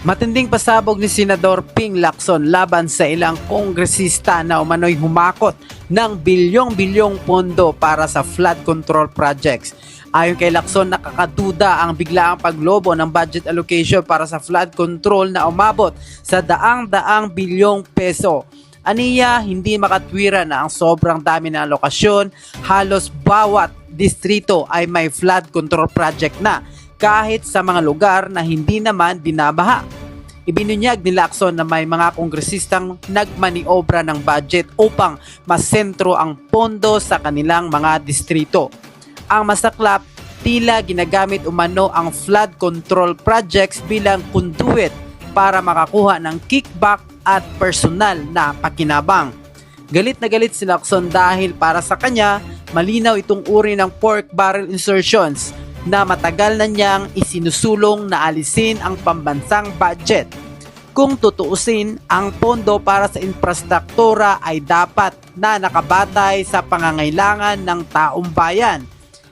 Matinding pasabog ni Senador Ping Lacson laban sa ilang kongresista na umano'y humakot ng bilyong-bilyong pondo para sa flood control projects. Ayon kay Lacson, nakakaduda ang biglaang paglobo ng budget allocation para sa flood control na umabot sa daang-daang bilyong peso. Aniya, hindi makatwira na ang sobrang dami ng alokasyon, halos bawat distrito ay may flood control project na kahit sa mga lugar na hindi naman binabaha. Ibinunyag ni Lacson na may mga kongresistang nagmaniobra ng budget upang masentro ang pondo sa kanilang mga distrito. Ang masaklap, tila ginagamit umano ang flood control projects bilang conduit para makakuha ng kickback at personal na pakinabang. Galit na galit si Lacson dahil para sa kanya, malinaw itong uri ng pork barrel insertions na matagal na niyang isinusulong na alisin ang pambansang budget. Kung tutuusin, ang pondo para sa infrastruktura ay dapat na nakabatay sa pangangailangan ng taong bayan,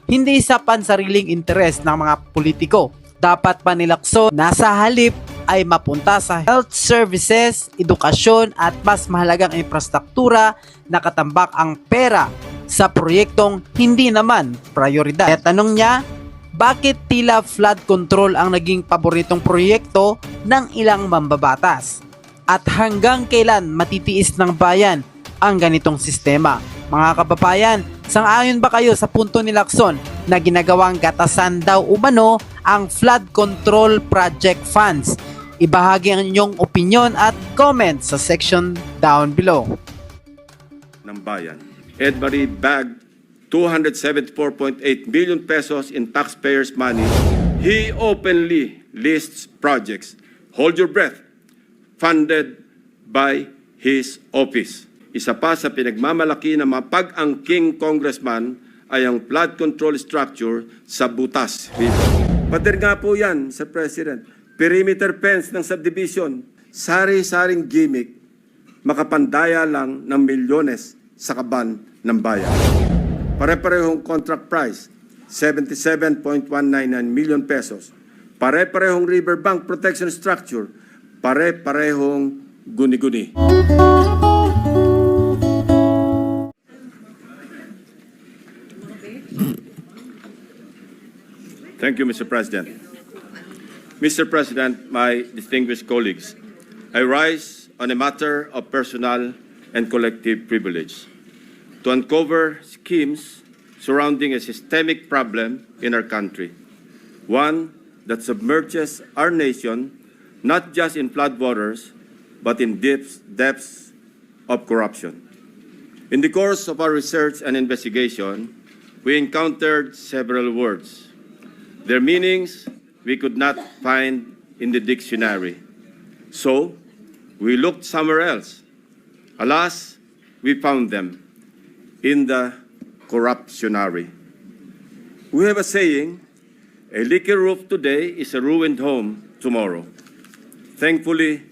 hindi sa pansariling interes ng mga politiko. Dapat pa nilakso na sa halip ay mapunta sa health services, edukasyon at mas mahalagang infrastruktura na katambak ang pera sa proyektong hindi naman prioridad. Kaya tanong niya, bakit tila flood control ang naging paboritong proyekto ng ilang mambabatas? At hanggang kailan matitiis ng bayan ang ganitong sistema? Mga kababayan, sang-ayon ba kayo sa punto ni Lacson na ginagawang gatasan daw umano ang flood control project funds? Ibahagi ang inyong opinion at comment sa section down below. ng bayan. Ed Marie bagged 274.8 billion pesos in taxpayers' money. He openly lists projects, hold your breath, funded by his office. Isa pa sa pinagmamalaki ng mga pag-angking congressman ay ang flood control structure sa Butas. Pader nga po yan, Sir President. Perimeter fence ng subdivision, sari-saring gimmick, makapandaya lang ng milyones sa kaban ng bayan. Pare-parehong contract price, 77.199 million pesos. Pare-parehong riverbank protection structure, pare-parehong guni-guni. Thank you, Mr. President. Mr. President, my distinguished colleagues, I rise on a matter of personal and collective privilege to uncover schemes surrounding a systemic problem in our country, one that submerges our nation not just in floodwaters, but in depths, depths of corruption. In the course of our research and investigation, we encountered several words. Their meanings we could not find in the dictionary. So, we looked somewhere else. Alas, we found them in the corruptionary. We have a saying, a leaky roof today is a ruined home tomorrow. Thankfully,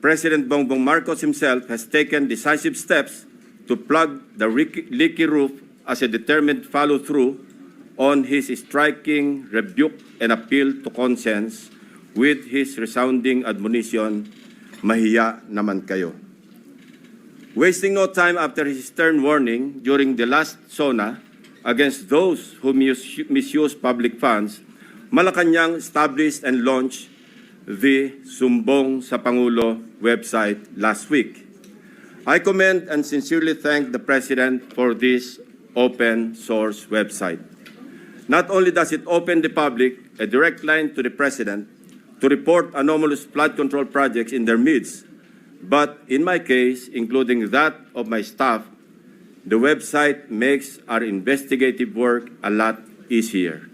President Bongbong Marcos himself has taken decisive steps to plug the leaky roof as a determined follow-through on his striking rebuke and appeal to conscience with his resounding admonition, mahiya naman kayo. Wasting no time after his stern warning during the last SONA against those who misuse public funds, Malacanang established and launched the Sumbong sa Pangulo website last week. I commend and sincerely thank the President for this open source website. Not only does it open the public a direct line to the President to report anomalous flood control projects in their midst, but in my case, including that of my staff, the website makes our investigative work a lot easier.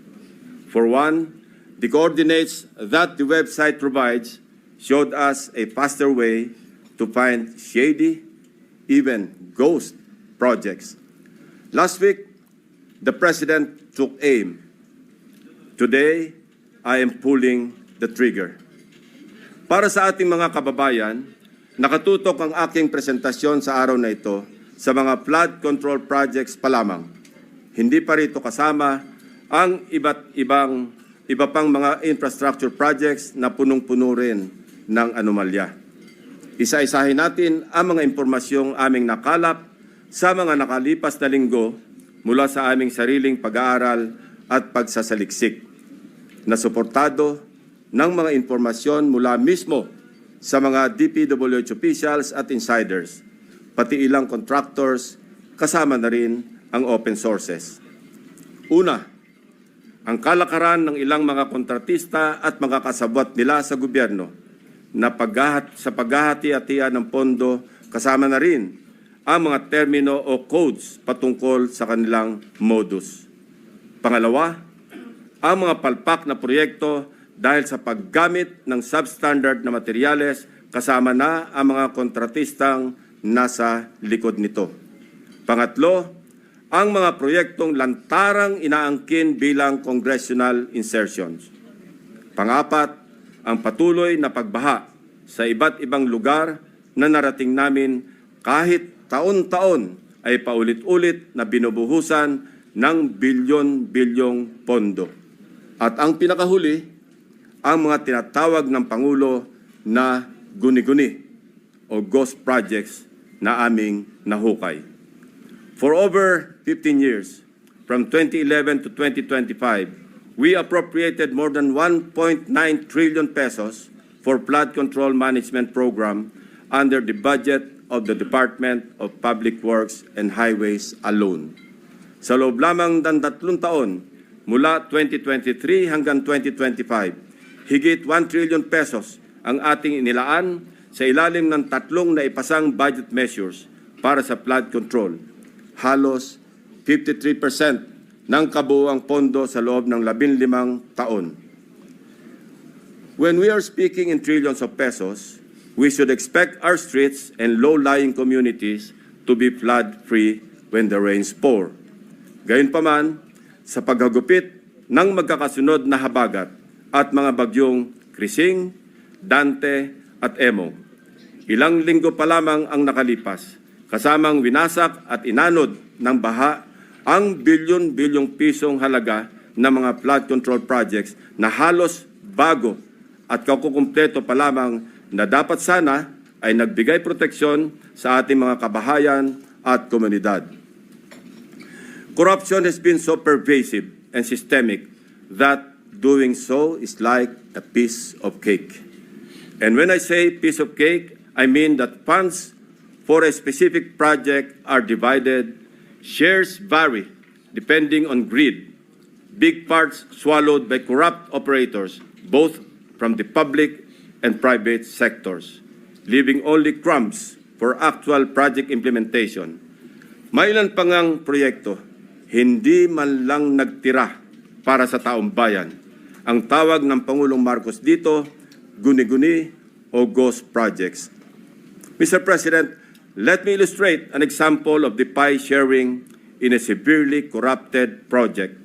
For one, the coordinates that the website provides showed us a faster way to find shady, even ghost projects. Last week, the President took aim. Today, I am pulling the trigger. Para sa ating mga kababayan, nakatutok ang aking presentasyon sa araw na ito sa mga flood control projects pa lamang. Hindi pa rito kasama ang iba't ibang iba pang mga infrastructure projects na punong-puno rin ng anomalya. Isa-isahin natin ang mga impormasyong aming nakalap sa mga nakalipas na linggo mula sa aming sariling pag-aaral at pagsasaliksik na suportado ng mga impormasyon mula mismo sa mga DPWH officials at insiders, pati ilang contractors, kasama na rin ang open sources. Una, ang kalakaran ng ilang mga kontratista at mga kasabwat nila sa gobyerno na paghahat, sa paghahati-hatian ng pondo kasama na rin ang mga termino o codes patungkol sa kanilang modus. Pangalawa, ang mga palpak na proyekto dahil sa paggamit ng substandard na materyales kasama na ang mga kontratistang nasa likod nito. Pangatlo, ang mga proyektong lantarang inaangkin bilang congressional insertions. Pangapat, ang patuloy na pagbaha sa iba't ibang lugar na narating namin kahit taon-taon ay paulit-ulit na binubuhusan ng bilyon-bilyong pondo. At ang pinakahuli, ang mga tinatawag ng Pangulo na guni-guni o ghost projects na aming nahukay. For over 15 years, from 2011 to 2025, we appropriated more than 1.9 trillion pesos for flood control management program under the budget of the Department of Public Works and Highways alone. Sa loob lamang ng tatlong taon, mula 2023 hanggang 2025, higit 1 trillion pesos ang ating inilaan sa ilalim ng tatlong naipasang budget measures para sa flood control. Halos 53% ng kabuuang pondo sa loob ng 15 taon. When we are speaking in trillions of pesos, we should expect our streets and low-lying communities to be flood-free when the rains pour. Gayunpaman, sa paghagupit ng magkakasunod na habagat at mga bagyong Krising, Dante at Emo, ilang linggo pa lamang ang nakalipas, kasamang winasak at inanod ng baha ang bilyon-bilyong pisong halaga ng mga flood control projects na halos bago at kakukumpleto pa lamang na dapat sana ay nagbigay proteksyon sa ating mga kabahayan at komunidad. Corruption has been so pervasive and systemic that doing so is like a piece of cake. And when I say piece of cake, I mean that funds for a specific project are divided, shares vary depending on greed, big parts swallowed by corrupt operators, both from the public and private sectors, leaving only crumbs for actual project implementation. Mailan pa ngang proyekto, hindi man lang nagtira para sa taong bayan. Ang tawag ng Pangulong Marcos dito, guni-guni o ghost projects. Mr. President, let me illustrate an example of the pie sharing in a severely corrupted project.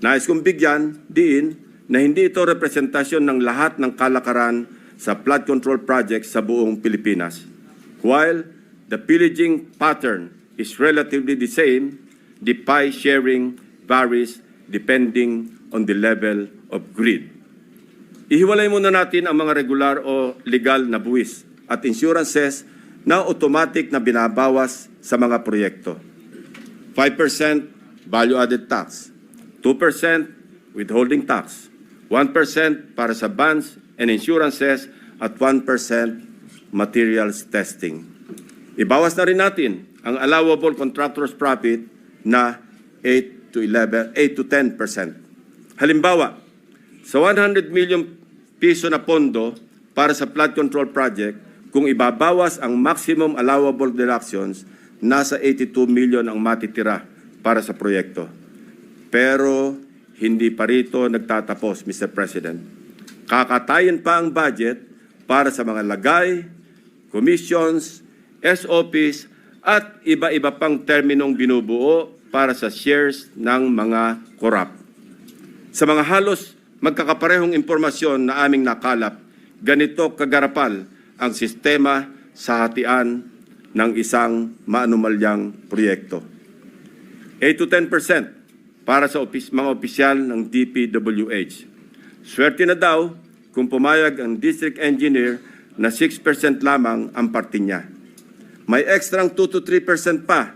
Nais kong bigyan diin na hindi ito representasyon ng lahat ng kalakaran sa flood control projects sa buong Pilipinas. While the pillaging pattern is relatively the same, the pie sharing varies depending on the level of greed. Ihiwalay muna natin ang mga regular o legal na buwis at insurances na automatic na binabawas sa mga proyekto. 5% value-added tax, 2% withholding tax, 1% para sa bonds and insurances at 1% materials testing. Ibawas na rin natin ang allowable contractor's profit na 8 to 11, 8 to 10%. Halimbawa, sa 100 million piso na pondo para sa flood control project, kung ibabawas ang maximum allowable deductions, nasa 82 million ang matitira para sa proyekto. Pero hindi pa rito nagtatapos, Mr. President. Kakatayin pa ang budget para sa mga lagay, commissions, SOPs, at iba-iba pang terminong binubuo para sa shares ng mga korap. Sa mga halos magkakaparehong impormasyon na aming nakalap, ganito kagarapal ang sistema sa hatian ng isang maanumalyang proyekto. 8 to 10% para sa opis, mga opisyal ng DPWH. Swerte na daw kung pumayag ang district engineer na 6% lamang ang parte niya. May ekstrang 2 to 3% pa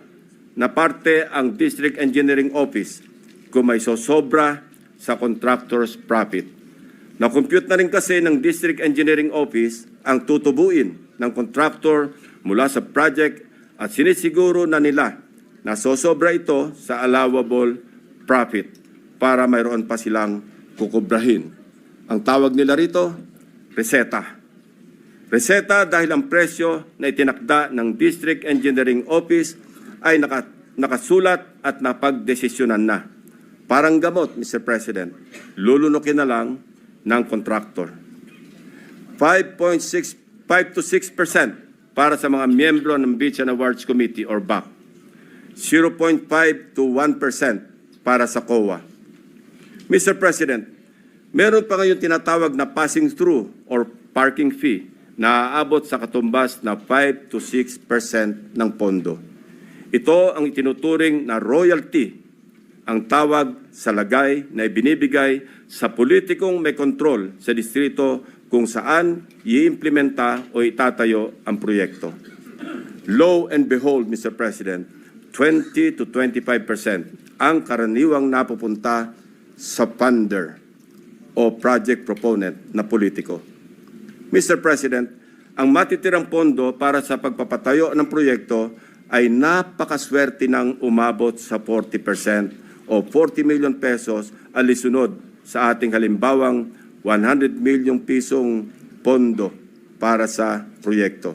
na parte ang district engineering office kung may sosobra sa contractor's profit. Na-compute na rin kasi ng district engineering office ang tutubuin ng contractor mula sa project at sinisiguro na nila na sosobra ito sa allowable profit para mayroon pa silang kukubrahin. Ang tawag nila rito, reseta. Reseta dahil ang presyo na itinakda ng District Engineering Office ay naka, nakasulat at napagdesisyonan na. Parang gamot, Mr. President, lulunukin na lang ng contractor. 5.6 5 to 6 para sa mga miyembro ng Beach and Awards Committee or BAC. 0.5 to 1 para sa COA. Mr. President, meron pa ngayon tinatawag na passing through or parking fee na aabot sa katumbas na 5 to 6 ng pondo. Ito ang itinuturing na royalty, ang tawag sa lagay na ibinibigay sa politikong may kontrol sa distrito kung saan iimplementa o itatayo ang proyekto. Lo and behold, Mr. President, 20 to 25 ang karaniwang napupunta sa funder o project proponent na politiko. Mr. President, ang matitirang pondo para sa pagpapatayo ng proyekto ay napakaswerte ng umabot sa 40% o 40 million pesos alisunod sa ating halimbawang 100 milyong pisong pondo para sa proyekto.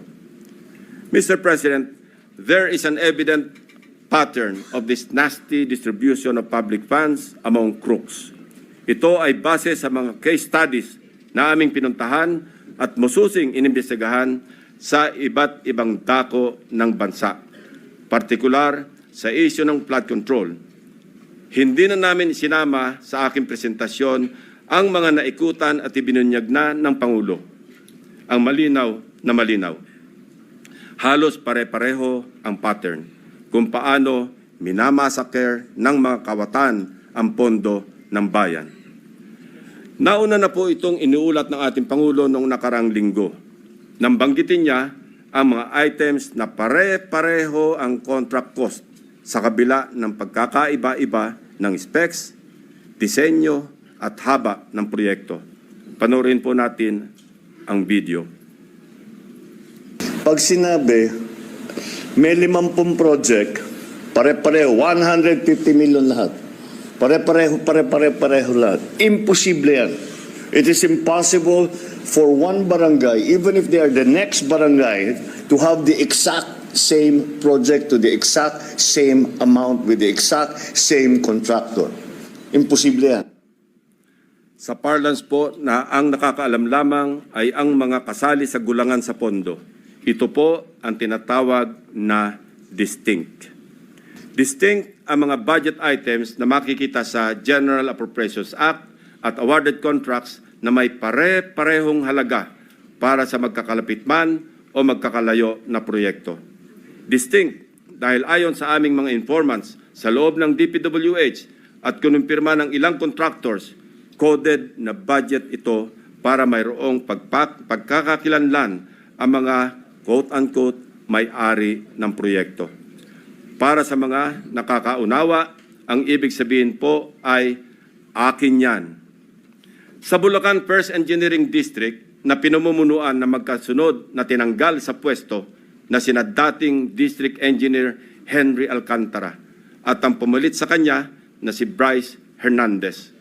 Mr. President, there is an evident pattern of this nasty distribution of public funds among crooks. Ito ay base sa mga case studies na aming pinuntahan at mususing inimbestigahan sa iba't ibang dako ng bansa, partikular sa issue ng flood control. Hindi na namin sinama sa aking presentasyon ang mga naikutan at ibinunyag na ng Pangulo. Ang malinaw na malinaw. Halos pare-pareho ang pattern kung paano minamasaker ng mga kawatan ang pondo ng bayan. Nauna na po itong iniulat ng ating Pangulo noong nakarang linggo. Nang banggitin niya ang mga items na pare-pareho ang contract cost sa kabila ng pagkakaiba-iba ng specs, disenyo at haba ng proyekto. Panoorin po natin ang video. Pag sinabi, may limampung project, pare-pareho, 150 million lahat. Pare-pareho, pare-pare-pareho lahat. Imposible yan. It is impossible for one barangay, even if they are the next barangay, to have the exact same project to the exact same amount with the exact same contractor. Imposible yan. Sa parlance po na ang nakakaalam lamang ay ang mga kasali sa gulangan sa pondo. Ito po ang tinatawag na distinct. Distinct ang mga budget items na makikita sa General Appropriations Act at awarded contracts na may pare-parehong halaga para sa magkakalapit man o magkakalayo na proyekto. Distinct dahil ayon sa aming mga informants sa loob ng DPWH at kinumpirma ng ilang contractors, coded na budget ito para mayroong pagpak, pagkakakilanlan ang mga quote-unquote may-ari ng proyekto. Para sa mga nakakaunawa, ang ibig sabihin po ay akin yan. Sa Bulacan First Engineering District na pinamumunuan na magkasunod na tinanggal sa pwesto na sina dating District Engineer Henry Alcantara at ang pumalit sa kanya na si Bryce Hernandez.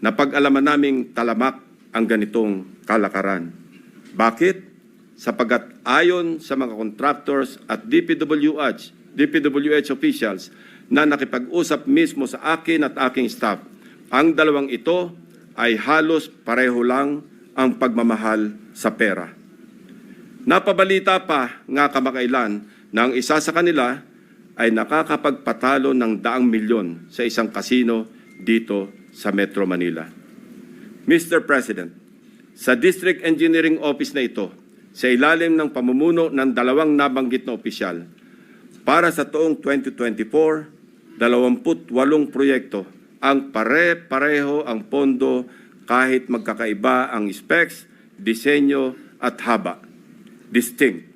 Napag-alaman naming talamak ang ganitong kalakaran. Bakit? Sapagat ayon sa mga contractors at DPWH, DPWH officials na nakipag-usap mismo sa akin at aking staff, ang dalawang ito ay halos pareho lang ang pagmamahal sa pera. Napabalita pa nga kamakailan na ang isa sa kanila ay nakakapagpatalo ng daang milyon sa isang kasino dito sa Metro Manila. Mr. President, sa District Engineering Office na ito, sa ilalim ng pamumuno ng dalawang nabanggit na opisyal, para sa taong 2024, 28 proyekto ang pare-pareho ang pondo kahit magkakaiba ang specs, disenyo at haba. Distinct.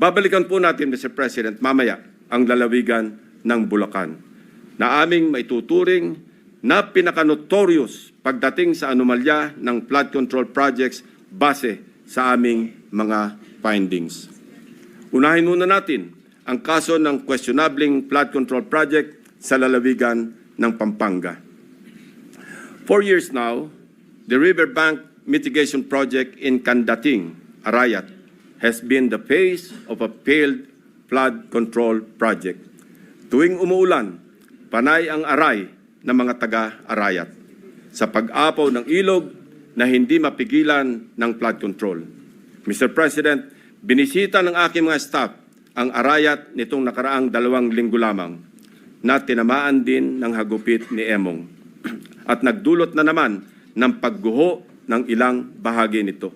Babalikan po natin, Mr. President, mamaya ang lalawigan ng Bulacan na aming maituturing na pinaka-notorious pagdating sa anomalya ng flood control projects base sa aming mga findings. Unahin muna natin ang kaso ng questionabling flood control project sa lalawigan ng Pampanga. Four years now, the riverbank mitigation project in Candating, Arayat, has been the face of a failed flood control project. Tuwing umuulan, panay ang aray ng mga taga-Arayat sa pag-apaw ng ilog na hindi mapigilan ng flood control. Mr. President, binisita ng aking mga staff ang Arayat nitong nakaraang dalawang linggo lamang na tinamaan din ng hagupit ni Emong at nagdulot na naman ng pagguho ng ilang bahagi nito.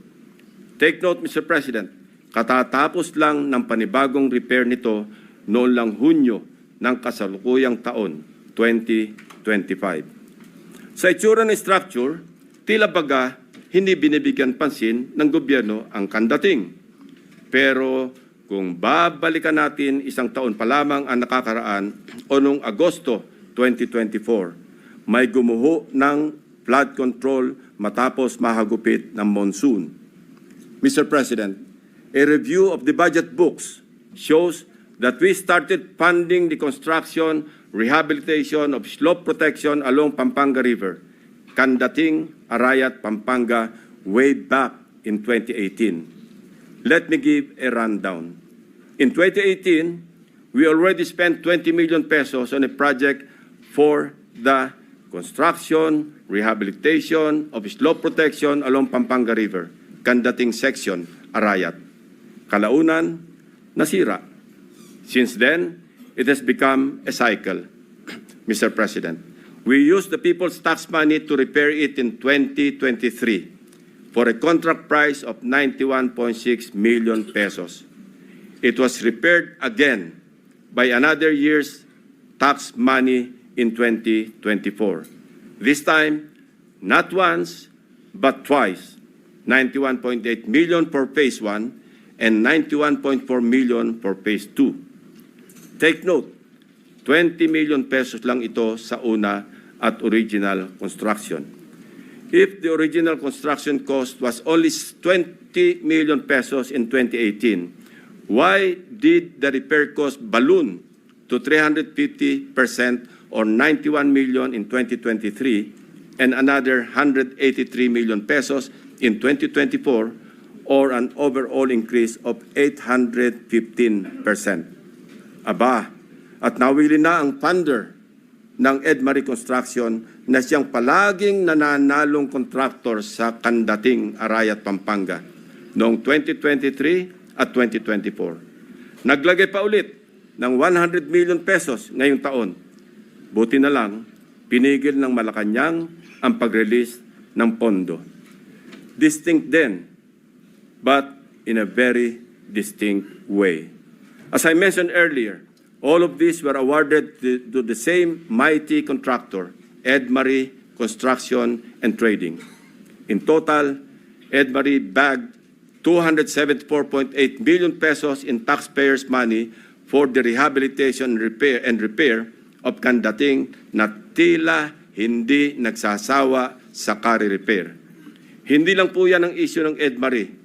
Take note, Mr. President, katatapos lang ng panibagong repair nito noon lang Hunyo ng kasalukuyang taon, 2025. Sa itsura ng structure, tila baga hindi binibigyan pansin ng gobyerno ang kandating. Pero kung babalikan natin isang taon pa lamang ang nakakaraan o noong Agosto 2024, may gumuho ng flood control matapos mahagupit ng monsoon. Mr. President, a review of the budget books shows that we started funding the construction, rehabilitation of slope protection along Pampanga River, Candating, Arayat, Pampanga, way back in 2018. Let me give a rundown. In 2018, we already spent 20 million pesos on a project for the construction, rehabilitation of slope protection along Pampanga River, Candating section, Arayat. Kalaunan, nasira. Since then, it has become a cycle, Mr. President. We used the people's tax money to repair it in 2023 for a contract price of 91.6 million pesos. It was repaired again by another year's tax money in 2024. This time, not once, but twice. 91.8 million for phase 1 and 91.4 million for phase 2. Take note, 20 million pesos lang ito sa una at original construction. If the original construction cost was only 20 million pesos in 2018, why did the repair cost balloon to 350% or 91 million in 2023 and another 183 million pesos in 2024 or an overall increase of 815%? Aba, at nawili na ang funder ng Edmarie Construction na siyang palaging nananalong kontraktor sa Kandating, Arayat, Pampanga noong 2023 at 2024. Naglagay pa ulit ng 100 million pesos ngayong taon. Buti na lang, pinigil ng Malacanang ang pag-release ng pondo. Distinct din, but in a very distinct way. As I mentioned earlier, all of these were awarded to, to the same mighty contractor, Edmarie Construction and Trading. In total, Edmarie bagged 274.8 billion pesos in taxpayers' money for the rehabilitation repair and repair of Kandating na tila hindi nagsasawa sa kari-repair. Hindi lang po yan ang issue ng Edmarie.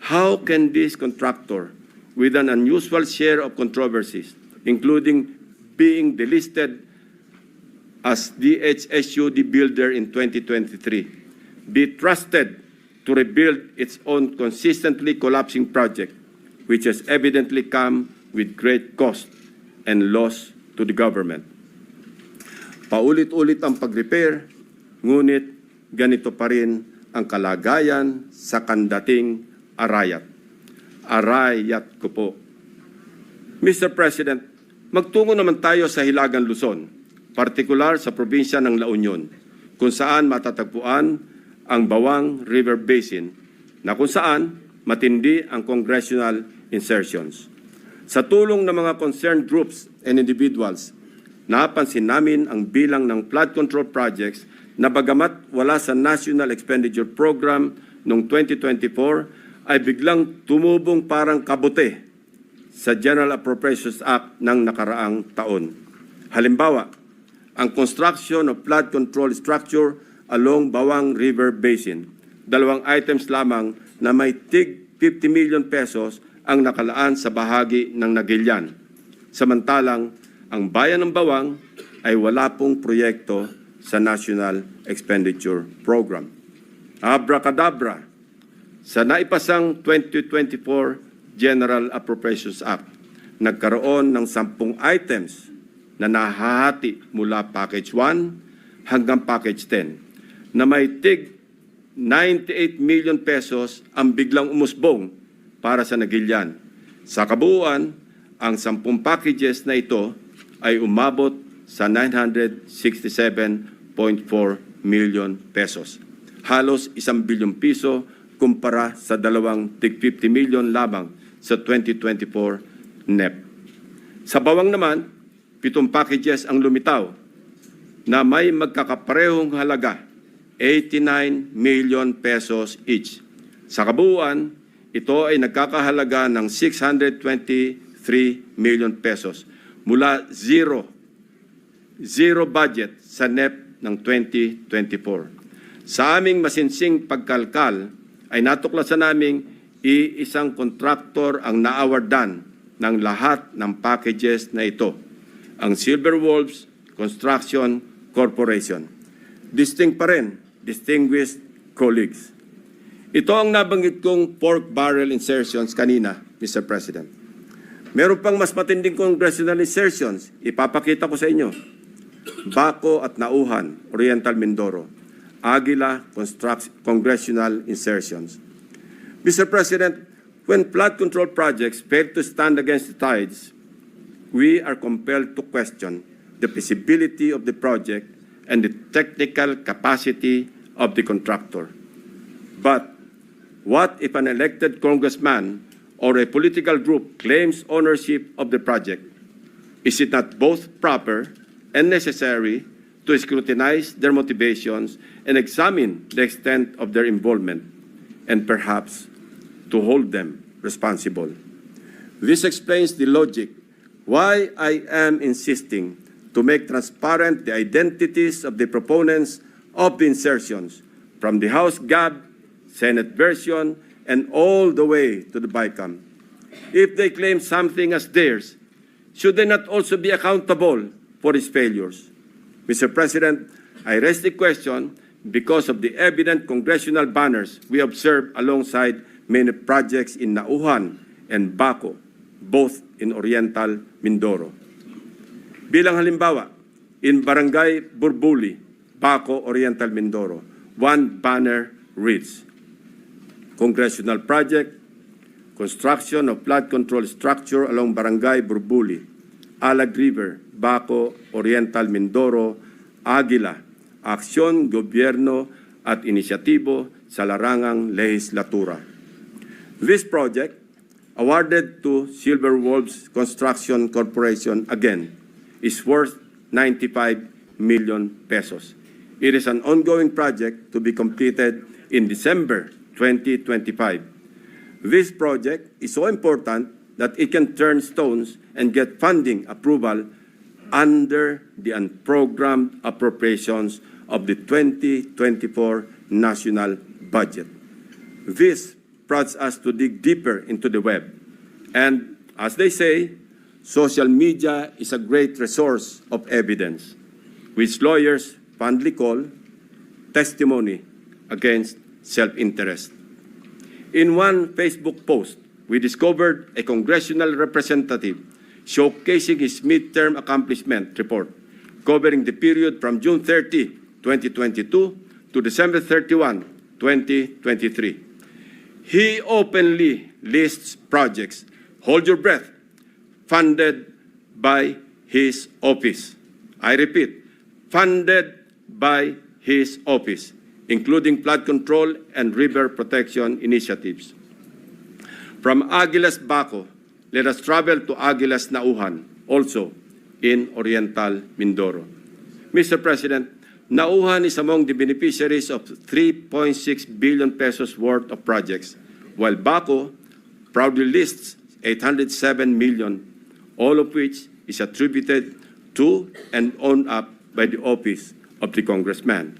How can this contractor, with an unusual share of controversies, including being delisted as DHSUD builder in 2023, be trusted to rebuild its own consistently collapsing project, which has evidently come with great cost and loss to the government. Paulit-ulit ang pag-repair, ngunit ganito pa rin ang kalagayan sa kandating Arayat. Arayat ko po. Mr. President, magtungo naman tayo sa Hilagang Luzon, partikular sa probinsya ng La Union, kung saan matatagpuan ang Bawang River Basin na kung saan matindi ang congressional insertions. Sa tulong ng mga concerned groups and individuals, napansin namin ang bilang ng flood control projects na bagamat wala sa National Expenditure Program noong 2024 ay biglang tumubong parang kabute sa General Appropriations Act ng nakaraang taon. Halimbawa, ang construction of flood control structure along Bawang River Basin. Dalawang items lamang na may tig 50 million pesos ang nakalaan sa bahagi ng Nagilian. Samantalang, ang bayan ng Bawang ay wala pong proyekto sa National Expenditure Program. Abracadabra, sa naipasang 2024 General Appropriations Act, nagkaroon ng sampung items na nahahati mula Package 1 hanggang Package 10 na may tig 98 million pesos ang biglang umusbong para sa Nagilian. Sa kabuuan, ang sampung packages na ito ay umabot sa 967.4 million pesos. Halos isang bilyong piso kumpara sa dalawang tig 50 million lamang sa 2024 NEP. Sa bawang naman, pitong packages ang lumitaw na may magkakaparehong halaga 89 million pesos each. Sa kabuuan, ito ay nagkakahalaga ng 623 million pesos mula zero, zero budget sa NEP ng 2024. Sa aming masinsing pagkalkal ay natuklasan naming iisang kontraktor ang naawardan ng lahat ng packages na ito, ang Silver Wolves Construction Corporation. Distinct pa rin, distinguished colleagues. Ito ang nabanggit kong pork barrel insertions kanina, Mr. President. Meron pang mas matinding congressional insertions. Ipapakita ko sa inyo. Baco at Nauhan, Oriental Mindoro. Aguila Congressional Insertions. Mr. President, when flood control projects fail to stand against the tides, we are compelled to question the feasibility of the project and the technical capacity of the contractor. But what if an elected congressman or a political group claims ownership of the project? Is it not both proper and necessary to scrutinize their motivations and examine the extent of their involvement and perhaps to hold them responsible? This explains the logic why I am insisting to make transparent the identities of the proponents of the insertions from the House GAB, Senate version, and all the way to the BICAM. If they claim something as theirs, should they not also be accountable for its failures? Mr. President, I raise the question because of the evident congressional banners we observe alongside many projects in Nauhan and Baco, both in Oriental Mindoro. Bilang halimbawa, in Barangay Burbuli, Baco, Oriental Mindoro, one banner reads, Congressional Project, Construction of Flood Control Structure along Barangay Burbuli, Alag River, Baco, Oriental Mindoro, Aguila, Aksyon, Gobyerno at Inisyatibo sa Larangang Legislatura. This project, awarded to Silver Wolves Construction Corporation again, is worth 95 million pesos. It is an ongoing project to be completed in December 2025. This project is so important that it can turn stones and get funding approval under the unprogrammed appropriations of the 2024 national budget. This prods us to dig deeper into the web. And as they say, social media is a great resource of evidence, which lawyers fondly call testimony against self-interest. In one Facebook post, we discovered a congressional representative showcasing his midterm accomplishment report covering the period from June 30, 2022 to December 31, 2023. He openly lists projects, hold your breath, funded by his office. I repeat, funded by his office, including flood control and river protection initiatives. From Aguilas Baco, let us travel to Aguilas Nauhan, also in Oriental Mindoro. Mr. President, Nauhan is among the beneficiaries of 3.6 billion pesos worth of projects, while Baco proudly lists 807 million, all of which is attributed to and owned up by the office of the congressman.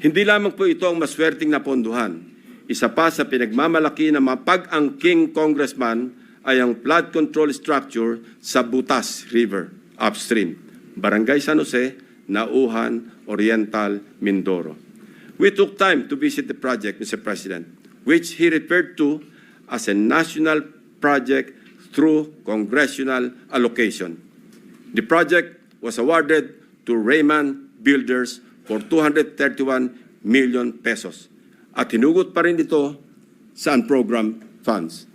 Hindi lamang po ito ang maswerteng naponduhan. Isa pa sa pinagmamalaki ng mapag-angking congressman ay ang flood control structure sa Butas River upstream, Barangay San Jose, Nauhan, Oriental, Mindoro. We took time to visit the project, Mr. President, which he referred to as a national project through congressional allocation. The project was awarded to Raymond Builders for 231 million pesos at hinugot pa rin ito sa unprogrammed funds.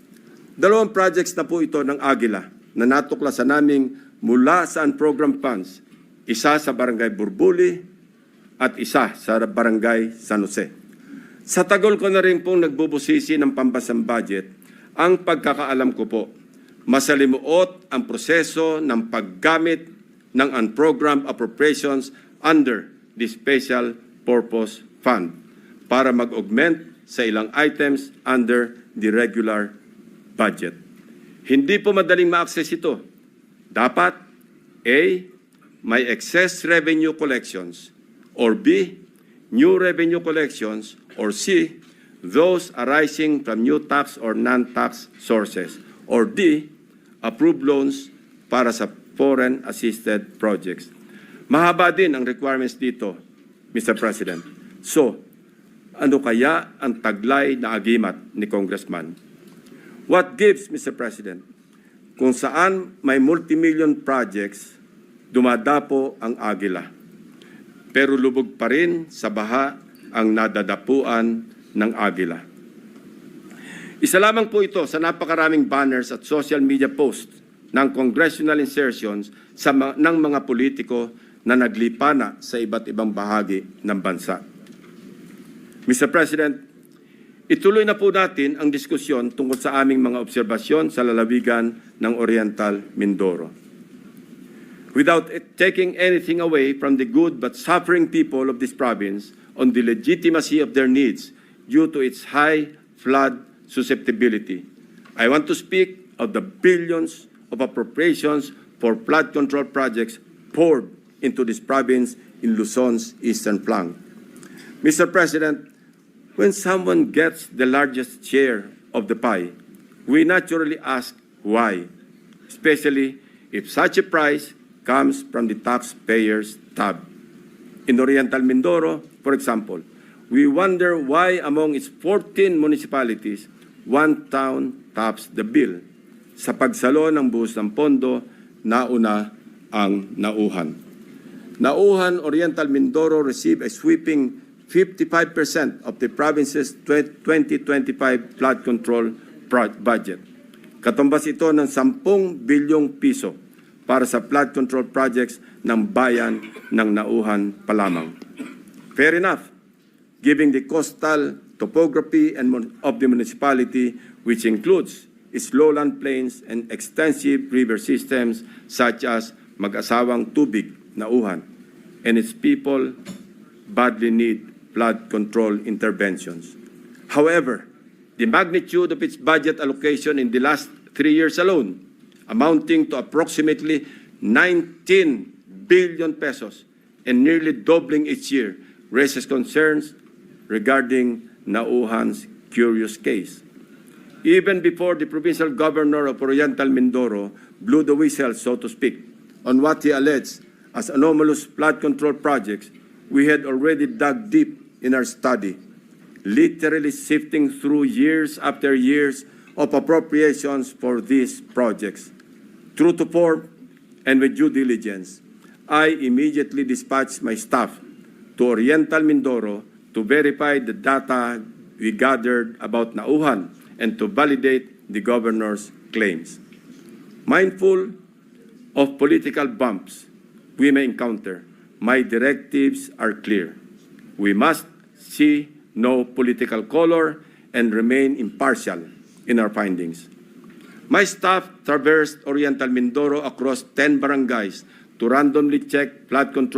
Dalawang projects na po ito ng Agila na natuklasan naming mula sa unprogrammed funds, isa sa Barangay Burbuli at isa sa Barangay San Jose. Sa tagal ko na rin pong nagbubusisi ng pambasang budget, ang pagkakaalam ko po, masalimuot ang proseso ng paggamit ng unprogrammed appropriations under the Special Purpose Fund para mag-augment sa ilang items under the regular budget. Hindi po madaling ma-access ito. Dapat A. May excess revenue collections or B. New revenue collections or C. Those arising from new tax or non-tax sources or D. Approved loans para sa foreign assisted projects. Mahaba din ang requirements dito, Mr. President. So, ano kaya ang taglay na agimat ni Congressman? What gives, Mr. President? Kung saan may multimillion projects, dumadapo ang agila. Pero lubog pa rin sa baha ang nadadapuan ng agila. Isa lamang po ito sa napakaraming banners at social media posts ng congressional insertions sa ma- ng mga politiko na naglipana sa iba't ibang bahagi ng bansa. Mr. President, ituloy na po natin ang diskusyon tungkol sa aming mga obserbasyon sa lalawigan ng Oriental Mindoro. Without it taking anything away from the good but suffering people of this province on the legitimacy of their needs due to its high flood susceptibility, I want to speak of the billions of appropriations for flood control projects poured into this province in Luzon's eastern flank. Mr. President, when someone gets the largest share of the pie, we naturally ask why, especially if such a price comes from the taxpayer's tab. In Oriental Mindoro, for example, we wonder why among its 14 municipalities, one town tops the bill. Sa pagsalo ng buhos ng pondo, nauna ang nauhan. Nauhan Oriental Mindoro received a sweeping 55% of the province's 2025 flood control budget. Katumbas ito ng 10 bilyong piso para sa flood control projects ng bayan ng Nauhan pa lamang. Fair enough, given the coastal topography and of the municipality, which includes its lowland plains and extensive river systems such as mag-asawang tubig, Nauhan, and its people badly need flood control interventions. However, the magnitude of its budget allocation in the last three years alone, amounting to approximately 19 billion pesos and nearly doubling each year, raises concerns regarding Nauhan's curious case. Even before the provincial governor of Oriental Mindoro blew the whistle, so to speak, on what he alleged as anomalous flood control projects, we had already dug deep in our study, literally sifting through years after years of appropriations for these projects. True to form and with due diligence, I immediately dispatched my staff to Oriental Mindoro to verify the data we gathered about Nauhan and to validate the governor's claims. Mindful of political bumps we may encounter, my directives are clear. We must see no political color and remain impartial in our findings. My staff traversed Oriental Mindoro across 10 barangays to randomly check flood control